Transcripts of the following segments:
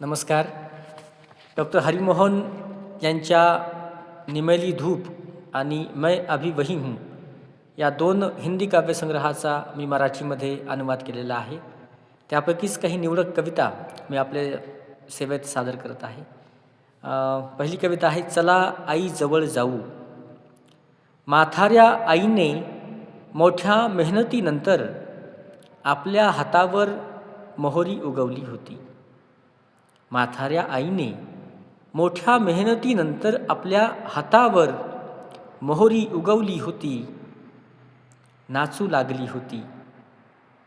नमस्कार. डॉक्टर हरिमोहन यांच्या निमेली धूप आणि मैं अभी वही हूँ या दोन हिंदी काव्यसंग्रहाचा मी मराठीमध्ये अनुवाद केलेला आहे. त्यापैकीच काही निवडक कविता मी आपल्या सेवेत सादर करत आहे. पहिली कविता आहे चला आई जवळ जाऊ. माथाऱ्या आईने मोठ्या मेहनतीनंतर आपल्या हातावर मोहरी उगवली होती. म्हाताऱ्या आईने मोठ्या मेहनतीनंतर आपल्या हातावर मोहरी उगवली होती. नाचू लागली होती.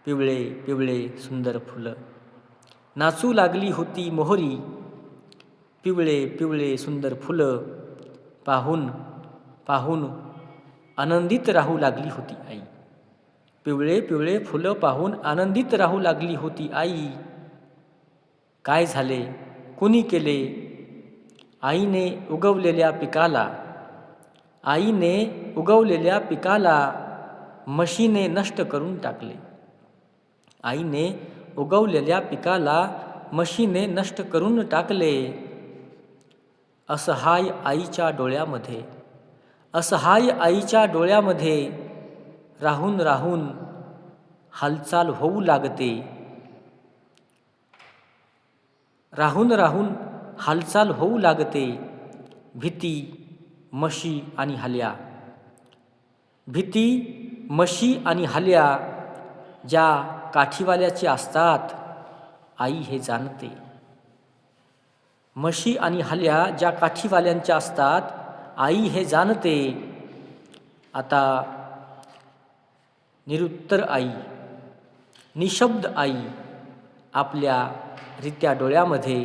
पिवळे पिवळे सुंदर फुलं. नाचू लागली होती मोहरी. पिवळे पिवळे सुंदर फुलं. पाहून पाहून आनंदित राहू लागली होती आई. पिवळे पिवळे फुलं पाहून आनंदित राहू लागली होती आई. काय झाले? कुणी केले? आईने उगवलेल्या पिकाला. आईने उगवलेल्या पिकाला म्हशीने नष्ट करून टाकले. आईने उगवलेल्या पिकाला म्हशीने नष्ट करून टाकले. असहाय आईच्या डोळ्यामध्ये. असहाय आईच्या डोळ्यामध्ये राहून राहून हालचाल होऊ लागते. राहून राहून हालचाल होऊ लागते. भीती म्हशी आणि हल्या. भीती म्हशी आणि हल्या ज्या काठीवाल्याचे असतात आई हे जाणते. म्हशी आणि हल्या ज्या काठीवाल्यांच्या असतात आई हे जाणते. आता निरुत्तर आई निशब्द आई आपल्या रित्या डोळ्यामध्ये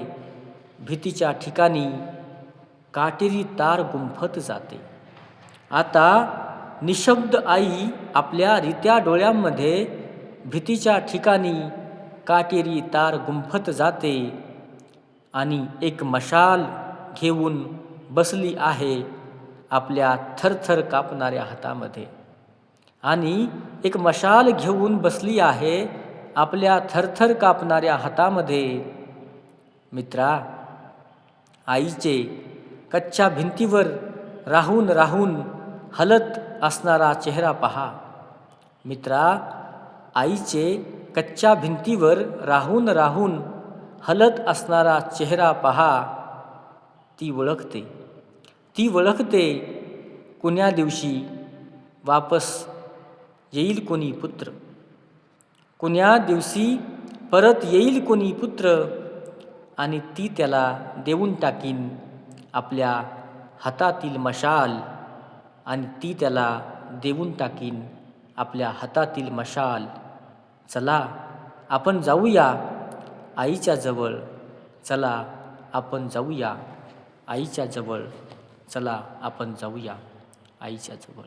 भीतीच्या ठिकाणी काटेरी तार गुंफत जाते. आता निशब्द आई आपल्या रित्या डोळ्यांमध्ये भीतीच्या ठिकाणी काटेरी तार गुंफत जाते आणि एक मशाल घेऊन बसली आहे आपल्या थरथर कापणाऱ्या हातामध्ये. आणि एक मशाल घेऊन बसली आहे आपल्या थरथर कापणाऱ्या हातामध्ये. मित्रा आईचे कच्च्या भिंतीवर राहून राहून हलत असणारा चेहरा पहा. मित्रा आईचे कच्च्या भिंतीवर राहून राहून हलत असणारा चेहरा पहा. ती ओळखते. ती ओळखते कुण्या दिवशी वापस येईल कोणी पुत्र. कुण्या दिवशी परत येईल कोणी पुत्र? आणि ती त्याला देऊन टाकीन आपल्या हातातील मशाल. आणि ती त्याला देऊन टाकीन आपल्या हातातील मशाल. चला आपण जाऊया आईच्या जवळ. चला आपण जाऊया आईच्या जवळ. चला आपण जाऊया आईच्या जवळ.